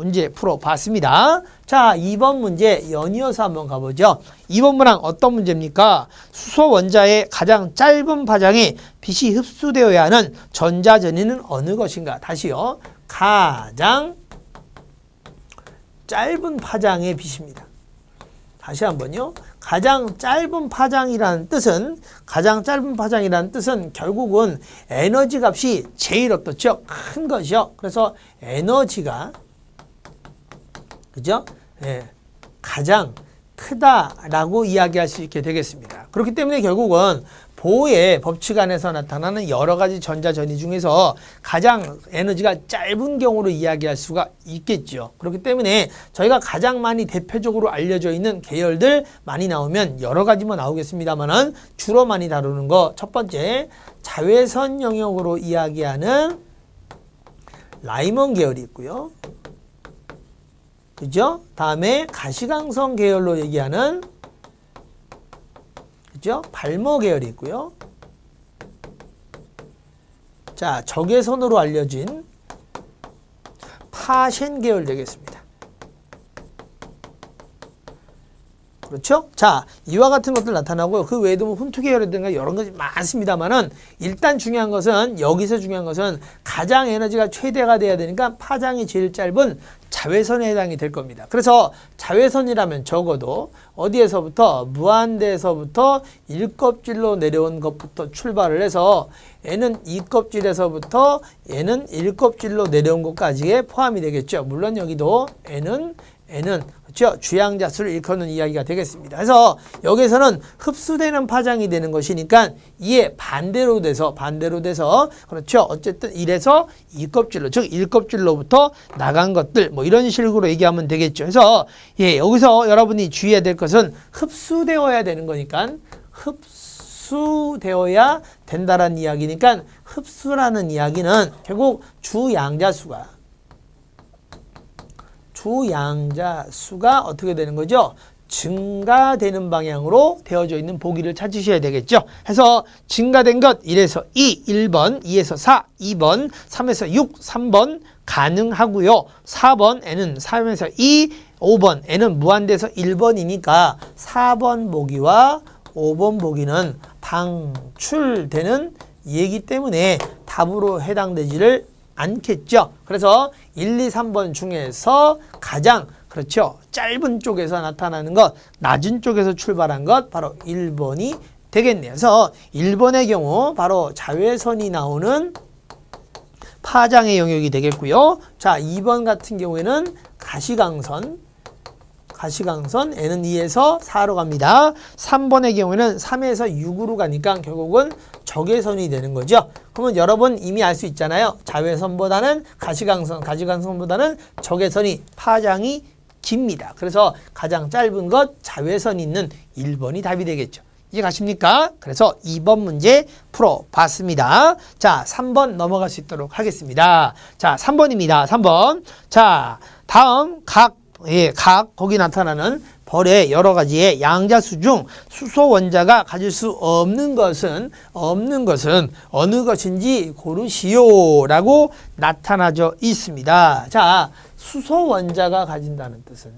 문제 풀어봤습니다. 자, 2번 문제 연이어서 한번 가보죠. 2번 문항 어떤 문제입니까? 수소 원자의 가장 짧은 파장에 빛이 흡수되어야 하는 전자전이는 어느 것인가? 다시요. 가장 짧은 파장의 빛입니다. 다시 한번요. 가장 짧은 파장이라는 뜻은 가장 짧은 파장이라는 뜻은 결국은 에너지 값이 제일 어떻죠? 큰 것이요. 그래서 에너지가 그죠? 예, 가장 크다라고 이야기할 수 있게 되겠습니다. 그렇기 때문에 결국은 보호의 법칙 안에서 나타나는 여러 가지 전자전이 중에서 가장 에너지가 짧은 경우로 이야기할 수가 있겠죠. 그렇기 때문에 저희가 가장 많이 대표적으로 알려져 있는 계열들 많이 나오면 여러 가지 뭐 나오겠습니다만은 주로 많이 다루는 거 첫 번째 자외선 영역으로 이야기하는 라이먼 계열이 있고요. 그죠? 다음에 가시광선 계열로 얘기하는 그죠? 발모 계열이 있고요. 자, 적외선으로 알려진 파셴 계열 되겠습니다. 그렇죠? 자, 이와 같은 것들 나타나고요. 그 외에도 뭐 훈투 계열이든가 여러 가지 많습니다만은 일단 중요한 것은 여기서 중요한 것은 가장 에너지가 최대가 돼야 되니까 파장이 제일 짧은 자외선에 해당이 될 겁니다. 그래서 자외선이라면 적어도 어디에서부터 무한대에서부터 1껍질로 내려온 것부터 출발을 해서 얘는 2껍질에서부터 얘는 1껍질로 내려온 것까지에 포함이 되겠죠. 물론 여기도 얘는 얘는? 주양자 수를 일컫는 이야기가 되겠습니다. 그래서 여기서는 흡수되는 파장이 되는 것이니까 이에 반대로 돼서 반대로 돼서 그렇죠. 어쨌든 이래서 이껍질로 즉 일껍질로부터 나간 것들 뭐 이런 식으로 얘기하면 되겠죠. 그래서 예 여기서 여러분이 주의해야 될 것은 흡수되어야 되는 거니까 흡수되어야 된다라는 이야기니까 흡수라는 이야기는 결국 주양자 수가 주양자 수가 어떻게 되는 거죠? 증가되는 방향으로 되어져 있는 보기를 찾으셔야 되겠죠. 해서 증가된 것 1에서 2, 1번, 2에서 4, 2번, 3에서 6, 3번 가능하고요. 4번 N은 3에서 2, 5번 N은 무한대에서 1번이니까 4번 보기와 5번 보기는 방출되는 얘기 때문에 답으로 해당되지를 않겠죠. 그래서 1, 2, 3번 중에서 가장 그렇죠. 짧은 쪽에서 나타나는 것, 낮은 쪽에서 출발한 것 바로 1번이 되겠네요. 그래서 1번의 경우 바로 자외선이 나오는 파장의 영역이 되겠고요. 자, 2번 같은 경우에는 가시광선 가시광선 N은 2에서 4로 갑니다. 3번의 경우에는 3에서 6으로 가니까 결국은 적외선이 되는 거죠. 그러면 여러분 이미 알 수 있잖아요. 자외선보다는 가시광선, 가시광선보다는 적외선이 파장이 깁니다. 그래서 가장 짧은 것 자외선 있는 1번이 답이 되겠죠. 이해 가십니까? 그래서 2번 문제 풀어봤습니다. 자, 3번 넘어갈 수 있도록 하겠습니다. 자, 3번입니다. 3번. 자, 다음 각 예, 각 거기 나타나는 벌의 여러 가지의 양자수 중 수소 원자가 가질 수 없는 것은 없는 것은 어느 것인지 고르시오라고 나타나져 있습니다. 자, 수소 원자가 가진다는 뜻은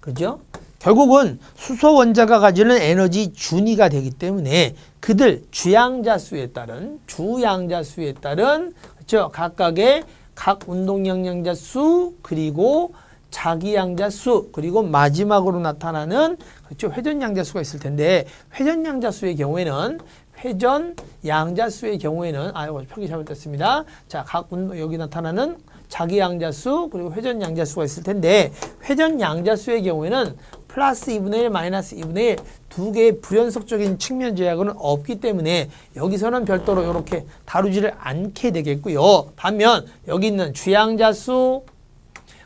그죠? 결국은 수소 원자가 가지는 에너지 준위가 되기 때문에 그들 주양자수에 따른 주양자수에 따른 그렇죠? 각각의 각 운동 영양자 수 그리고 자기 양자 수 그리고 마지막으로 나타나는 그렇죠 회전 양자 수가 있을 텐데 회전 양자 수의 경우에는 회전 양자 수의 경우에는 아이고 표기 잘못됐습니다. 자, 각 운동 여기 나타나는 자기 양자 수 그리고 회전 양자 수가 있을 텐데 회전 양자 수의 경우에는 플러스 2분의 1 마이너스 2분의 1 두 개의 불연속적인 측면 제약은 없기 때문에 여기서는 별도로 이렇게 다루지를 않게 되겠고요. 반면 여기 있는 주양자 수,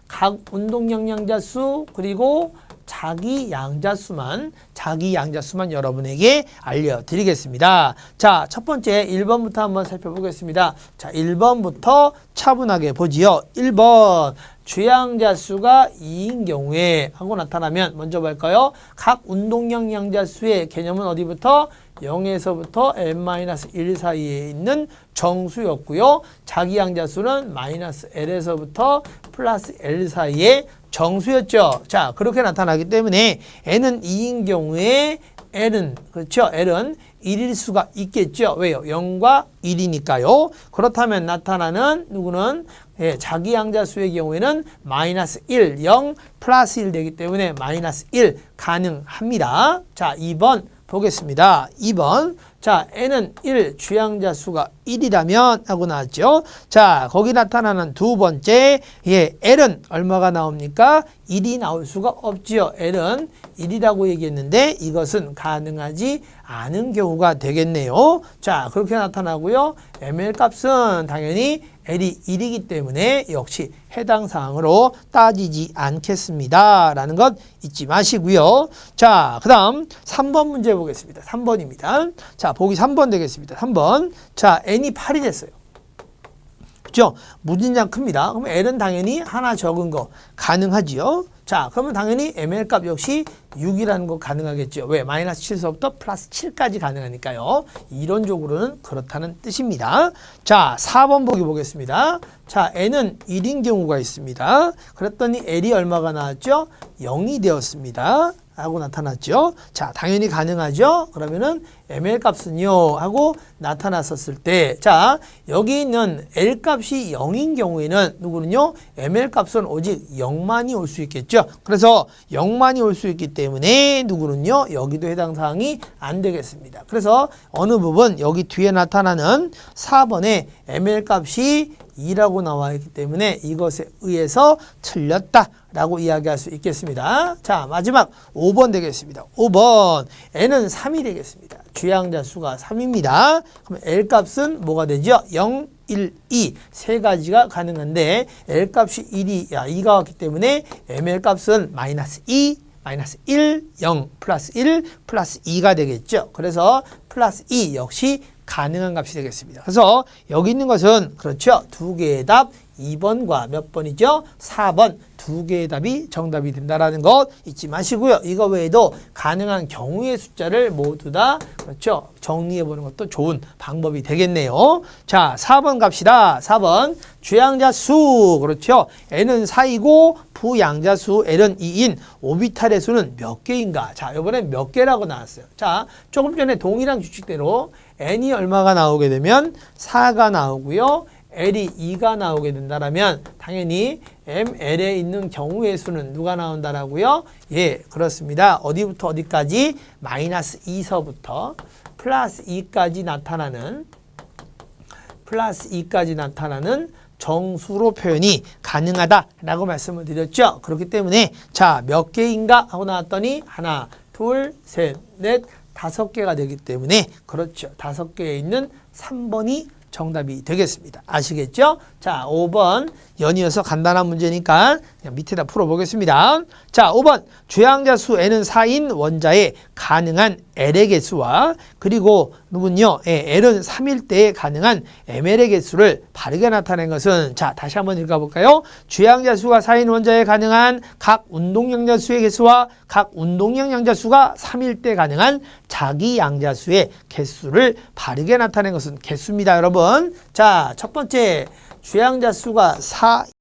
각 운동 영양자 수, 그리고 자기 양자수만 자기 양자수만 여러분에게 알려드리겠습니다. 자, 첫 번째 1번부터 한번 살펴보겠습니다. 자, 1번부터 차분하게 보지요. 1번 주양자수가 2인 경우에 하고 나타나면 먼저 볼까요? 각 운동형 양자수의 개념은 어디부터? 0에서부터 n-1 사이에 있는 정수였고요. 자기 양자수는 마이너스 L에서부터 플러스 L 사이에 정수였죠. 자, 그렇게 나타나기 때문에 n은 2인 경우에 L은 그렇죠. L은 1일 수가 있겠죠. 왜요? 0과 1이니까요. 그렇다면 나타나는 누구는 예, 자기 양자수의 경우에는 마이너스 1, 0, 플러스 1 되기 때문에 마이너스 1 가능합니다. 자, 2번 보겠습니다. 2번. 자, n은 1, 주양자 수가 1이라면 하고 나왔죠. 자, 거기 나타나는 두 번째, 예, l은 얼마가 나옵니까? 1이 나올 수가 없지요. l은 1이라고 얘기했는데 이것은 가능하지 않은 경우가 되겠네요. 자, 그렇게 나타나고요. ml 값은 당연히 l이 1이기 때문에 역시 해당 사항으로 따지지 않겠습니다. 라는 것 잊지 마시고요. 자, 그 다음 3번 문제 보겠습니다. 3번입니다. 자, 보기 3번 되겠습니다. 3번. 자, n이 8이 됐어요. 그죠? 무진장 큽니다. 그럼 L은 당연히 하나 적은 거 가능하지요. 자, 그러면 당연히 ML 값 역시 6이라는 거 가능하겠죠. 왜? 마이너스 7서부터 플러스 7까지 가능하니까요. 이론적으로는 그렇다는 뜻입니다. 자, 4번 보기 보겠습니다. 자, N은 1인 경우가 있습니다. 그랬더니 L이 얼마가 나왔죠? 0이 되었습니다. 하고 나타났죠. 자, 당연히 가능하죠. 그러면은 ML 값은요 하고 나타났었을 때, 자 여기 있는 L 값이 0인 경우에는 누구는요 ML 값은 오직 0만이 올 수 있겠죠. 그래서 0만이 올 수 있기 때문에 누구는요 여기도 해당 사항이 안 되겠습니다. 그래서 어느 부분 여기 뒤에 나타나는 4번에 ML 값이 2라고 나와 있기 때문에 이것에 의해서 틀렸다 라고 이야기할 수 있겠습니다. 자, 마지막 5번 되겠습니다. 5번 n은 3이 되겠습니다. 주양자 수가 3입니다. 그럼 L 값은 뭐가 되죠? 0, 1, 2. 세 가지가 가능한데 L 값이 1이 야, 2가 왔기 때문에 ML 값은 마이너스 2, 마이너스 1, 0, 플러스 1, 플러스 2가 되겠죠. 그래서 플러스 2 역시 가능한 값이 되겠습니다. 그래서 여기 있는 것은 그렇죠. 두 개의 답 2번과 몇 번이죠? 4번 두 개의 답이 정답이 된다라는 것 잊지 마시고요. 이거 외에도 가능한 경우의 숫자를 모두 다 그렇죠. 정리해 보는 것도 좋은 방법이 되겠네요. 자, 4번 갑시다. 4번 주양자 수 그렇죠. n은 4이고 부양자 수 l은 2인 오비탈의 수는 몇 개인가? 자, 이번엔 몇 개라고 나왔어요. 자, 조금 전에 동일한 규칙대로 n이 얼마가 나오게 되면 4가 나오고요. L이 2가 나오게 된다라면 당연히 ML에 있는 경우의 수는 누가 나온다라고요? 예, 그렇습니다. 어디부터 어디까지? 마이너스 2서부터 플러스 2까지 나타나는 플러스 2까지 나타나는 정수로 표현이 가능하다라고 말씀을 드렸죠. 그렇기 때문에 자, 몇 개인가 하고 나왔더니 하나, 둘, 셋, 넷, 다섯 개가 되기 때문에 그렇죠. 다섯 개에 있는 3번이 정답이 되겠습니다. 아시겠죠? 자, 5번 연이어서 간단한 문제니까 그냥 밑에다 풀어보겠습니다. 자, 5번 주양자 수 n은 4인 원자의 가능한 l의 개수와 그리고 누군요? 예, l은 3일 때에 가능한 ml의 개수를 바르게 나타낸 것은 자, 다시 한번 읽어볼까요? 주양자 수가 4인 원자에 가능한 각 운동량자 수의 개수와 각 운동량 양자 수가 3일 때 가능한 자기 양자 수의 개수를 바르게 나타낸 것은 개수입니다, 여러분. 자, 첫 번째 주양자 수가 4